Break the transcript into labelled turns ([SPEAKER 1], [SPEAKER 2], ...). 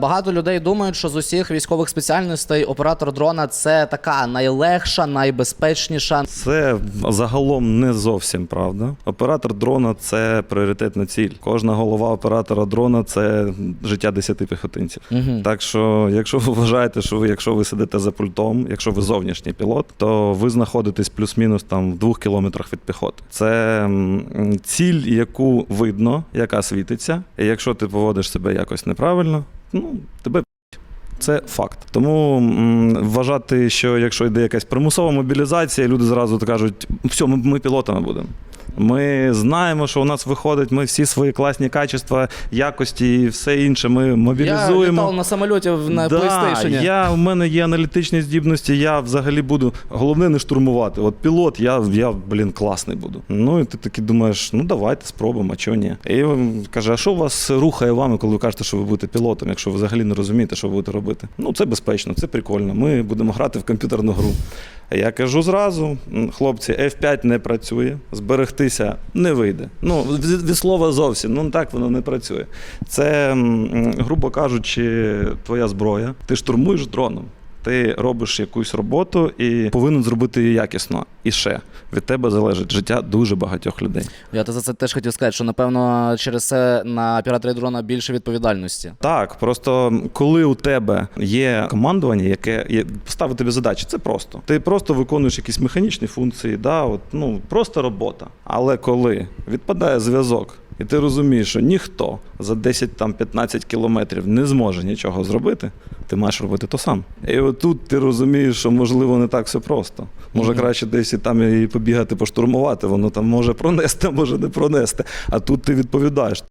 [SPEAKER 1] Багато людей думають, що з усіх військових спеціальностей оператор дрона це така найлегша, найбезпечніша.
[SPEAKER 2] Це загалом не зовсім правда. Оператор дрона це пріоритетна ціль. Кожна голова оператора дрона це життя 10 піхотинців.
[SPEAKER 1] Угу.
[SPEAKER 2] Так що, якщо ви вважаєте, що ви, якщо ви сидите за пультом, якщо ви зовнішній пілот, то ви знаходитесь плюс-мінус там в двох кілометрах від піхоти. Це ціль, яку видно, яка світиться. І якщо ти поводиш себе якось неправильно, ну тебе. Це факт. Тому м, вважати, що якщо йде якась примусова мобілізація, люди зразу кажуть, все, ми, ми пілотами будемо. Ми знаємо, що у нас виходить, ми всі свої класні качества, якості і все інше. Ми
[SPEAKER 1] Я
[SPEAKER 2] мобілізуємо.
[SPEAKER 1] літав на самольоті на
[SPEAKER 2] да,
[SPEAKER 1] PlayStation.
[SPEAKER 2] Я, в мене є аналітичні здібності, я взагалі буду. Головне не штурмувати. От пілот, я, я блін, класний буду. Ну і ти таки думаєш, ну давайте спробуємо, а чого ні. І каже: а що вас рухає вами, коли ви кажете, що ви будете пілотом, якщо ви взагалі не розумієте, що ви будете робити? Ну це безпечно, це прикольно. Ми будемо грати в комп'ютерну гру. Я кажу зразу, хлопці, F5 не працює, зберегтися не вийде. Ну, від слова зовсім, ну так воно не працює. Це, грубо кажучи, твоя зброя. Ти штурмуєш дроном. Ти робиш якусь роботу і повинен зробити її якісно. І ще від тебе залежить життя дуже багатьох людей.
[SPEAKER 1] Я за це теж хотів сказати, що напевно через це на операторі дрона більше відповідальності.
[SPEAKER 2] Так, просто коли у тебе є командування, яке є, ставить тобі задачі, це просто. Ти просто виконуєш якісь механічні функції, да, от, ну, просто робота. Але коли відпадає зв'язок, і ти розумієш, що ніхто за 10-15 кілометрів не зможе нічого зробити, ти маєш робити то сам. І отут ти розумієш, що можливо не так все просто. Може, краще десь і там і побігати, поштурмувати, воно там може пронести, може не пронести. А тут ти відповідаєш.